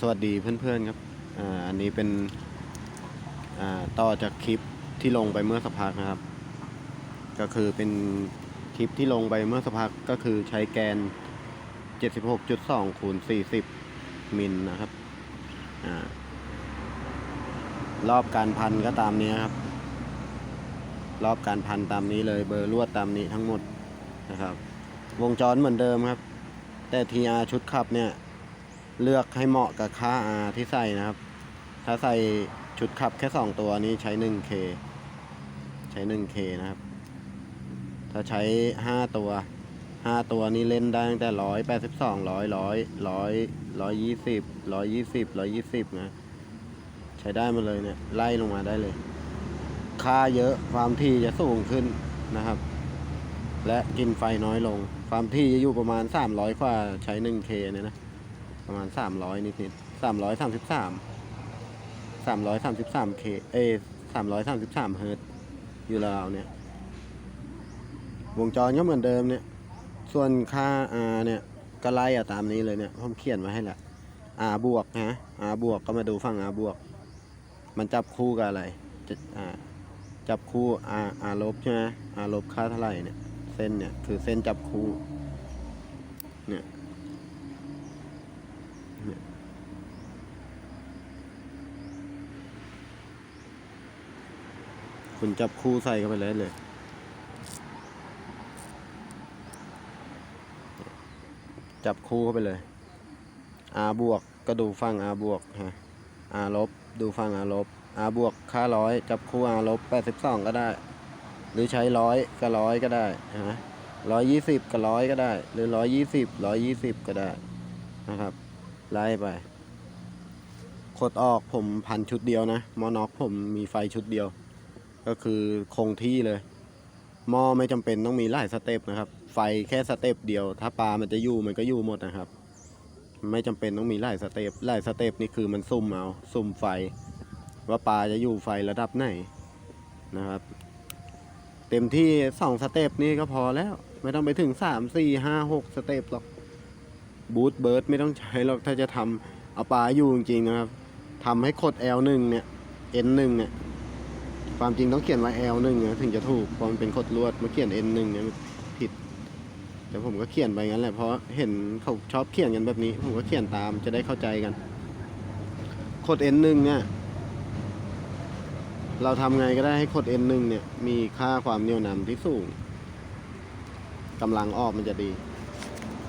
สวัสดีเพื่อนๆครับออันนี้เป็นต่อจากคลิปที่ลงไปเมื่อสักพักนะครับ ก็คือเป็นคลิปที่ลงไปเมื่อสักพักก็คือใช้แกน 76.2คูณ40 มิลนะครับอรอบการพันก็ตามนี้ครับ รอบการพันตามนี้เลยเบอร์ลวดตามนี้ทั้งหมดนะครับ วงจรเหมือนเดิมครับ แต่ TR ชุดขับเนี่ย เลือกให้เหมาะกับค่า R ที่ใส่นะครับ ถ้าใส่ชุดขับแค่ 2 ตัวนี้ใช้ 1K ใช้ 1K นะครับ ถ้าใช้ 5 ตัว 5 ตัวนี้เล่นได้ตั้งแต่ 182 100 100 100 120 120 120 นะ ใช้ได้มาเลยเนี่ย ไล่ลงมาได้เลย ค่าเยอะความที่จะสูงขึ้นนะครับ และกินไฟน้อยลง ความที่จะอยู่ประมาณ 300กว่าใช้ 1K เนี่ยนะ ประมาณ 300 นิดนิด333 333 K เอ้333เฮิร์ตซ์อยู่ราวเนี่ย วงจรก็เหมือนเดิมเนี่ย ส่วนค่า R เนี่ยก็ไล่อะตามนี้เลยเนี่ยผมเขียนไว้ให้ละ R บวกนะ R บวกก็มาดูฝั่ง R บวก มันจับคู่กับอะไรจะอ่าจับคู่ R R ลบใช่ไหม R ลบค่าเท่าไหร่เนี่ย เส้นเนี่ย คือเส้นจับคู่ เนี่ย คุณจับคู่ใส่เข้าไปเลยเลยจับคู่เข้าไปเลย R บวกก็ดูฝั่ง R บวกฮะ R ลบดูฝั่ง R ลบ R บวกค่าร้อยจับคู่ R ลบแปดสิบสองก็ได้ หรือใช้ร้อยก็ร้อยก็ได้ฮะร้อยยี่สิบก็ร้อยก็ได้ หรือร้อยยี่สิบร้อยยี่สิบก็ได้นะครับ ไล่ไปกดออกผมพันชุดเดียวนะมอน็อกผมมีไฟชุดเดียว ก็คือคงที่เลยหม้อไม่จำเป็นต้องมีหลายสเต็ปนะครับ ไฟแค่สเต็ปเดียว ถ้าปลามันจะอยู่มันก็อยู่หมดนะครับ ไม่จำเป็นต้องมีหลายสเต็ปหลายสเต็ปนี่คือมันซุ่มเอาซุ่มไฟ ว่าปลาจะอยู่ไฟระดับไหนนะครับ เต็มที่สองสเต็ปนี่ก็พอแล้ว ไม่ต้องไปถึงสามสี่ห้าหกสเต็ปหรอก บูทเบิร์ดไม่ต้องใช้หรอกถ้าจะทำเอาปลาอยู่จริงๆนะครับทำให้กด L1 เนี่ย N1 เนี่ยความจริงต้องเขียนว่า L1 นะถึงจะถูกเพราะมันเป็นกดลวดมาเขียน N1 เนี่ยผิด แต่ผมก็เขียนไปงั้นแหละเพราะเห็นเขาชอบเขียนกันแบบนี้ ผมก็เขียนตามจะได้เข้าใจกันกด N1 เนี่ยเราทำไงก็ได้ให้กด N1 เนี่ยมีค่าความเหนี่ยวนำที่สูงกำลังออกมันจะดี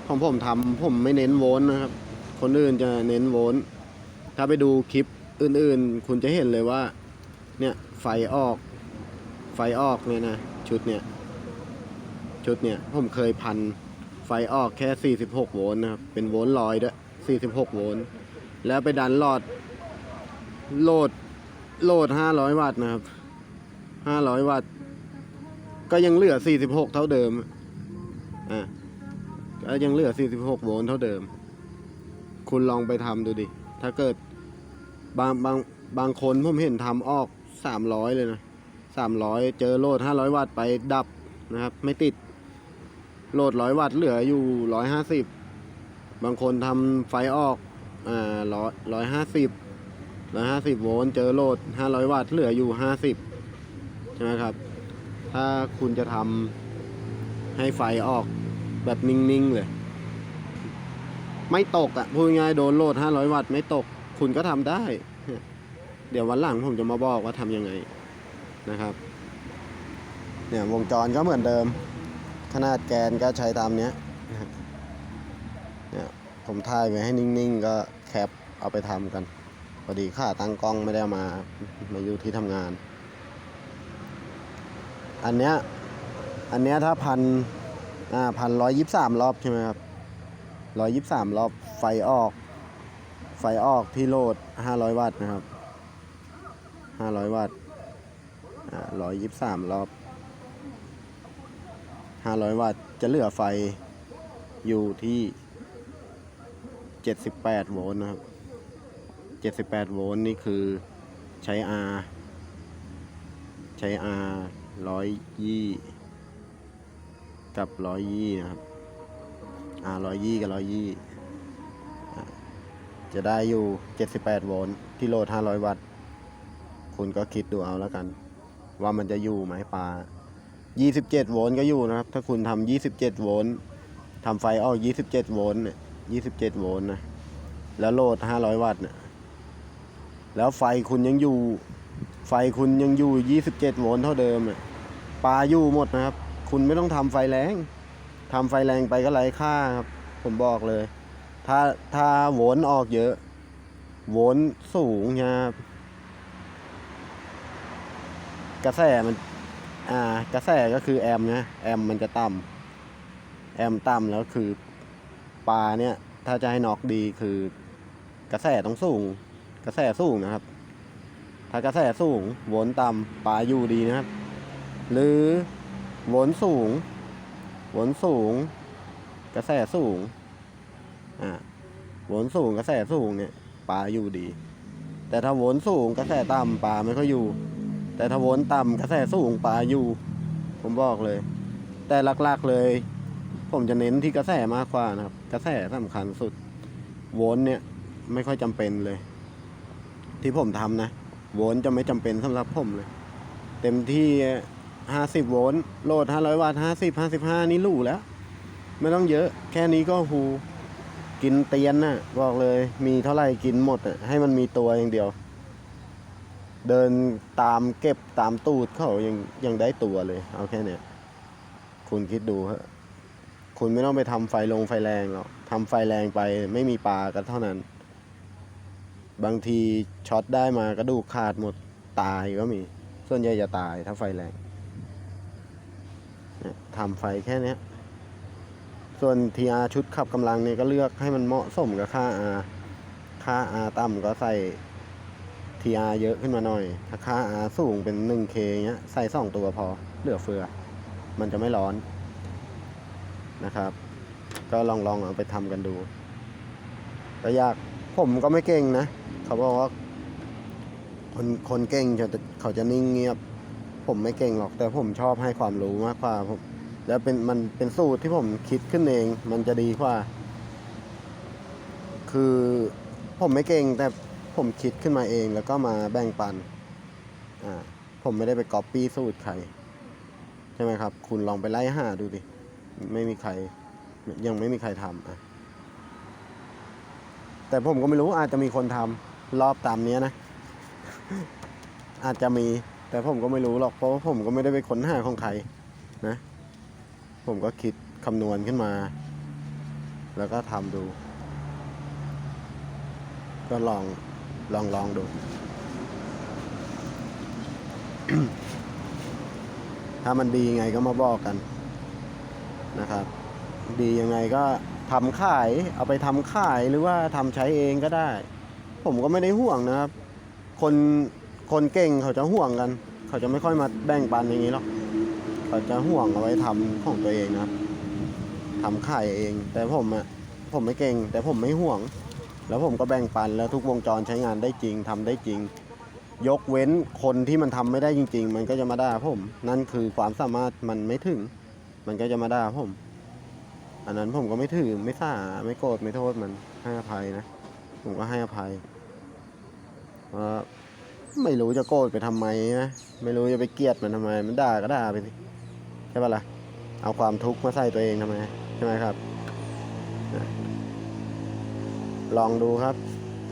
ของผมทำผมไม่เน้นโวลต์นะครับ คนอื่นจะเน้นโวลต์ถ้าไปดูคลิปอื่นๆ คุณจะเห็นเลยว่า เนี่ยไฟออก ไฟออกเนี่ยนะชุดเนี่ย ชุดเนี่ยผมเคยพันไฟออกแค่ 46 โวลต์นะครับ เป็นโวลต์ลอยด้วย46 โวลต์ แล้วไปดันหลอด โหลด โหลด 500 วัตต์นะครับ 500 วัตต์ ก็ยังเหลือ 46 เท่าเดิม อะ ก็ยังเหลือ 46 โวลต์เท่าเดิม คุณลองไปทำดูดิ ถ้าเกิดบางบางบางคนผมเห็นทำออก 300 เลยนะ 300 เจอโหลด 500 วัตต์ไปดับนะครับ ไม่ติด โหลด 100 วัตต์เหลืออยู่ 150 บางคนทำไฟออกอ่าร้อยร้อยห้าสิบร้อยห้าสิบโวลต์เจอโหลด500วัตต์เหลืออยู่50ใช่ไหมครับ ถ้าคุณจะทำให้ไฟออก แบบนิ่ง ๆ เลย ไม่ตกอะ่ะพูดง่ายโดนโหลด 500 วัตต์ไม่ตก คุณก็ทำได้ เดี๋ยววันหลังผมจะมาบอกว่าทำยังไงนะครับ เนี่ยวงจรก็เหมือนเดิม ขนาดแกนก็ใช้ตามเนี้ยเนี่ยผมถ่ายไว้ให้นิ่ง ๆ ก็แคปเอาไปทำกันพอดีค่าตั้งกล้องไม่ได้มามาอยู่ที่ทำงาน อันเนี้ยอันเนี้ยถ้าพัน อ่าพันร้อยยิบสามรอบใช่ไหมครับร้อยยิบสามรอบไฟออก ไฟออกที่โหลดห้าร้อยวัตต์นะครับห้าร้อยวัตต์อ่าร้อยยิบสามรอบห้าร้อยวัตต์จะเหลือไฟอยู่ที่เจ็ดสิบแปดโวลต์นะครับเจ็ดสิบแปดโวลต์นี่คือใช้ R ใช้ R ร้อยยี่ กับร้อยยี่นะครับ R ร้อยยี่กับร้อยยี่จะได้อยู่ 78 โวลต์ที่โหลด 500 วัตต์ คุณก็คิดดูเอาแล้วกัน ว่ามันจะอยู่ไหมปลา27 โวลต์ก็อยู่นะครับ ถ้าคุณทำ27 โวลต์ทำไฟออก27 โวลต์เนี่ย27 โวลต์นะ แล้วโหลด 500 วัตต์เนี่ยแล้วไฟคุณยังอยู่ ไฟคุณยังอยู่ 27 โวลต์เท่าเดิมเนี่ยปลาอยู่หมดนะครับ คุณไม่ต้องทำไฟแรงทำไฟแรงไปก็ไร้ค่าครับ ผมบอกเลย ถ้าถ้าโวลต์ออกเยอะ โวลต์สูงนะครับกระแสมันอ่ากระแสก็คือแอมป์นะแอมป์มันจะต่ำแอมป์ต่ำแล้วคือปลาเนี่ย ถ้าจะให้นอกดีคือกระแสต้องสูง กระแสสูงนะครับ ถ้ากระแสสูงโวลต์ต่ำปลาอยู่ดีนะครับ หรือ โวลต์สูง โวลต์สูง กระแสสูง อ่า โวลต์สูงกระแสสูงเนี่ยปลาอยู่ดี แต่ถ้าโวลต์สูงกระแสต่ำปลาไม่ค่อยอยู่ แต่ถ้าโวลต์ต่ำกระแสสูงปลาอยู่ ผมบอกเลย แต่หลักๆเลย ผมจะเน้นที่กระแสมากกว่านะครับ กระแสสำคัญสุด โวลต์เนี่ยไม่ค่อยจำเป็นเลย ที่ผมทำนะ โวลต์จะไม่จำเป็นสำหรับผมเลย เต็มที่ ห้าสิบโวลต์โหลดห้าร้อยวัตต์ห้าสิบห้าสิบห้านี่หลู่แล้ว ไม่ต้องเยอะ แค่นี้ก็หูกินเตียนน่ะ บอกเลยมีเท่าไหร่กินหมดอะให้มันมีตัวอย่างเดียว เดินตามเก็บตามตูดเขายังยังได้ตัวเลย เอาแค่เนี้ยคุณคิดดูฮะคุณไม่ต้องไปทำไฟลงไฟแรงหรอกทำไฟแรงไปไม่มีปลาก็เท่านั้น บางทีช็อตได้มากระดูกขาดหมดตายก็มี ส่วนใหญ่จะตายถ้าไฟแรง ทำไฟแค่นี้ส่วน TR ชุดขับกำลังเนี่ยก็เลือกให้มันเหมาะสมกับค่า R ค่า R ต่ำก็ใส่ TR เยอะขึ้นมาหน่อย ถ้าค่า R สูงเป็น 1K เงี้ยใส่ 2 ตัวพอเหลือเฟือ มันจะไม่ร้อนนะครับ ก็ลองลองเอาไปทำกันดูก็ยากผมก็ไม่เก่งนะ เขาบอกว่าคนคนเก่งจะเขาจะนิ่งเงียบ ผมไม่เก่งหรอก แต่ผมชอบให้ความรู้มากกว่าผมแล้วเป็นมันเป็นสูตรที่ผมคิดขึ้นเอง มันจะดีกว่า คือผมไม่เก่งแต่ผมคิดขึ้นมาเอง แล้วก็มาแบ่งปันอ่าผมไม่ได้ไปก๊อปปี้สูตรใครใช่ไหมครับ คุณลองไปไล่หาดูดิไม่มีใคร ยังไม่มีใครทำอะแต่ผมก็ไม่รู้อาจจะมีคนทำรอบตามนี้นะ อาจจะมี แต่ผมก็ไม่รู้หรอกเพราะว่าผมก็ไม่ได้ไปค้นหาของใครนะ ผมก็คิดคำนวณขึ้นมา แล้วก็ทำดู ก็ลองลองลองดูถ้ามันดียังไงก็มาบอกกันนะครับ ดียังไงก็ทำขายเอาไปทำขายหรือว่าทำใช้เองก็ได้ ผมก็ไม่ได้ห่วงนะครับ คน คนเก่งเขาจะห่วงกัน เขาจะไม่ค่อยมาแบ่งปันอย่างนี้หรอกเขาจะห่วงเอาไว้ทำของตัวเองนะครับทำขายเอง แต่ผมอะผมไม่เก่ง แต่ผมไม่ห่วง แล้วผมก็แบ่งปันแล้วทุกวงจรใช้งานได้จริงทำได้จริง ยกเว้นคนที่มันทำไม่ได้จริง ๆ มันก็จะมาด่าผม นั่นคือความสามารถมันไม่ถึง มันก็จะมาด่าผม อันนั้นผมก็ไม่ถือไม่สาไม่โกรธไม่โทษมันให้อภัยนะ ผมก็ให้อภัยเพราะ ไม่รู้จะโกรธไปทำไมนะไม่รู้จะไปเกลียดมันทำไม มันด่าก็ด่าไปสิใช่ปะล่ะเอาความทุกข์มาใส่ตัวเองทำไมใช่ไหมครับ ลองดูครับ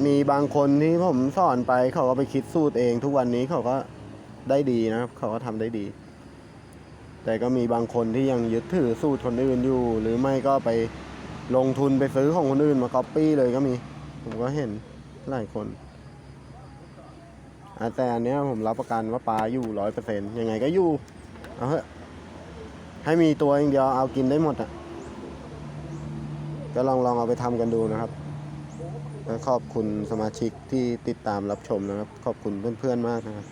มีบางคนที่ผมสอนไปเขาก็ไปคิดสูตรเอง ทุกวันนี้เขาก็ได้ดีนะครับเขาก็ทำได้ดี แต่ก็มีบางคนที่ยังยึดถือสูตรคนอื่นอยู่ หรือไม่ก็ไปลงทุนไปซื้อของคนอื่นมาก๊อปปี้เลยก็มี ผมก็เห็นหลายคน แต่อันเนี้ยผมรับประกันว่าปลาอยู่ร้อยเปอร์เซ็นต์ยังไงก็อยู่ เอาเถอะให้มีตัวอย่างเดียวเอากินได้หมดอะ ก็ลองลองเอาไปทำกันดูนะครับขอบคุณสมาชิกที่ติดตามรับชมนะครับ ขอบคุณเพื่อนๆมากนะครับ